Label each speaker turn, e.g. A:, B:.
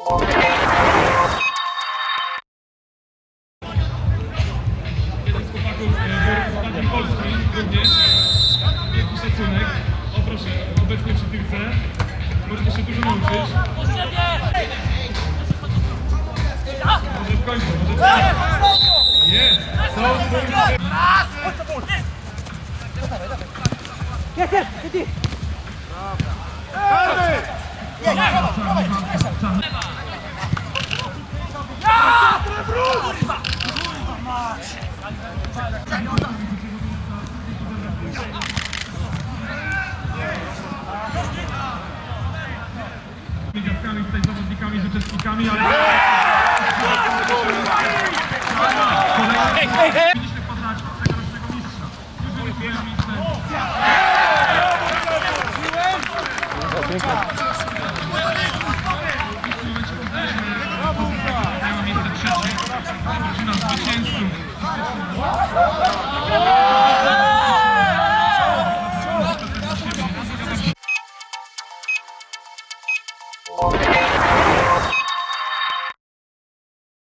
A: Jeden z chłopaków reprezentantem Polski również. Wielki szacunek. O proszę, obecny przy piłce. Możecie się dużo nauczyć. Może w końcu, może w końcu. Jest! Są punkty. Dziadkami, tutaj zawodnikami, z uczestnikami, ale... Powinniśmy poznać tegorocznego mistrza. Jeżeli byłem mistrzem, miała miejsce trzecie. Drużyna zwycięzców.
B: Oh,